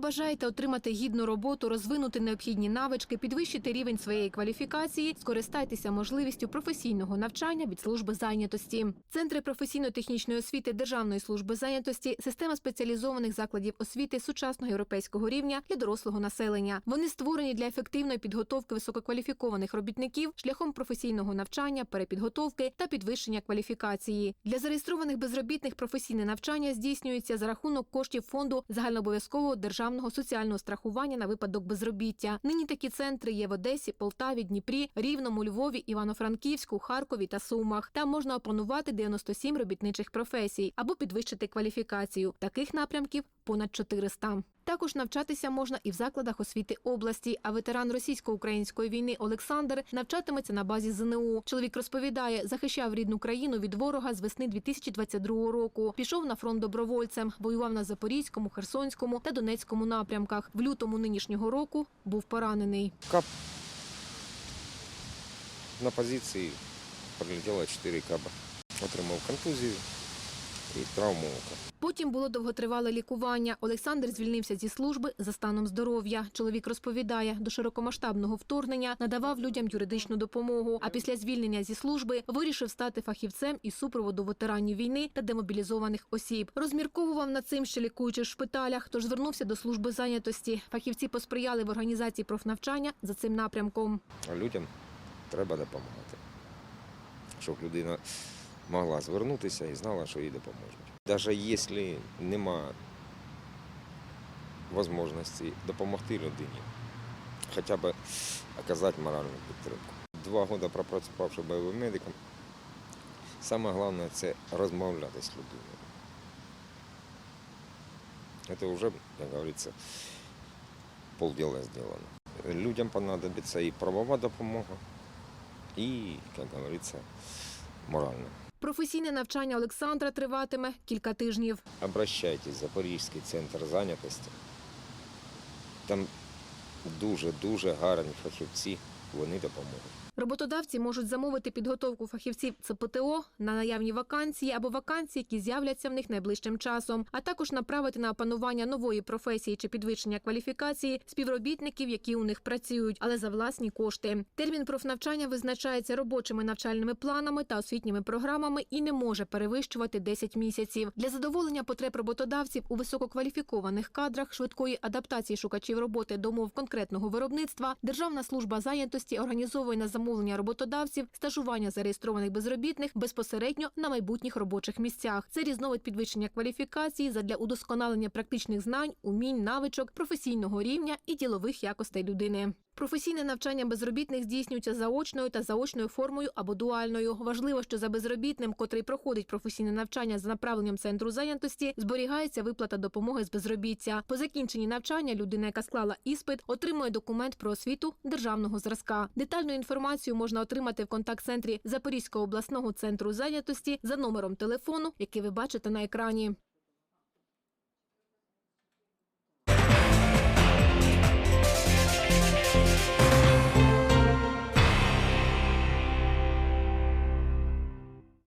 бажаєте отримати гідну роботу, розвинути необхідні навички, підвищити рівень своєї кваліфікації, скористайтеся можливістю професійного навчання від служби зайнятості. Центри професійно-технічної освіти Державної служби зайнятості система спеціалізованих закладів освіти сучасного європейського рівня для дорослого населення. Вони створені для ефективної підготовки висококваліфікованих робітників шляхом професійного навчання, перепідготовки та підвищення кваліфікації. Для зареєстрованих безробітних професійне навчання здійснюється за рахунок коштів фонду загальнообов'язкового державного соціального страхування на випадок безробіття. Нині такі центри є в Одесі, Полтаві, Дніпрі, Рівному, Львові, Івано-Франківську, Харкові та Сумах. Там можна опанувати 97 робітничих професій або підвищити кваліфікацію. Таких напрямків понад 400. Також навчатися можна і в закладах освіти області. А ветеран російсько-української війни Олександр навчатиметься на базі ЗНУ. Чоловік розповідає, захищав рідну країну від ворога з весни 2022 року. Пішов на фронт добровольцем, воював на Запорізькому, Херсонському та Донецькому напрямках. В лютому нинішнього року був поранений. Кап на позиції прилетіло 4 каба. Отримав контузію і травму ока. Потім було довготривале лікування. Олександр звільнився зі служби за станом здоров'я. Чоловік розповідає, до широкомасштабного вторгнення надавав людям юридичну допомогу. А після звільнення зі служби вирішив стати фахівцем із супроводу ветеранів війни та демобілізованих осіб. Розмірковував над цим, що лікуючи в шпиталях, тож звернувся до служби зайнятості. Фахівці посприяли в організації профнавчання за цим напрямком. Людям треба допомагати. Щоб людина могла звернутися і знала, що їй допоможуть. Навіть якщо нема можливості допомогти людині, хоча б оказати моральну підтримку. Два роки пропрацювавши бойовим медиком, саме головне це розмовляти з людиною. Це вже, як говориться, полдела сделано. Людям понадобится и правова допомога, і, як говориться, моральна. Професійне навчання Олександра триватиме кілька тижнів. Обращайтесь Запорізький центр зайнятості. Там дуже-дуже гарні фахівці, вони допоможуть. Роботодавці можуть замовити підготовку фахівців ЦПТО на наявні вакансії або вакансії, які з'являться в них найближчим часом, а також направити на опанування нової професії чи підвищення кваліфікації співробітників, які у них працюють, але за власні кошти. Термін профнавчання визначається робочими навчальними планами та освітніми програмами і не може перевищувати 10 місяців. Для задоволення потреб роботодавців у висококваліфікованих кадрах швидкої адаптації шукачів роботи до умов конкретного виробництва Державна служба зайнятості організовує на замовлення роботодавців стажування зареєстрованих безробітних безпосередньо на майбутніх робочих місцях. Це різновид підвищення кваліфікації задля удосконалення практичних знань, умінь, навичок, професійного рівня і ділових якостей людини. Професійне навчання безробітних здійснюється заочною та заочною формою або дуальною. Важливо, що за безробітним, котрий проходить професійне навчання за направленням центру зайнятості, зберігається виплата допомоги з безробіття. По закінченні навчання людина, яка склала іспит, отримує документ про освіту державного зразка. Детальну інформацію можна отримати в контакт-центрі Запорізького обласного центру зайнятості за номером телефону, який ви бачите на екрані.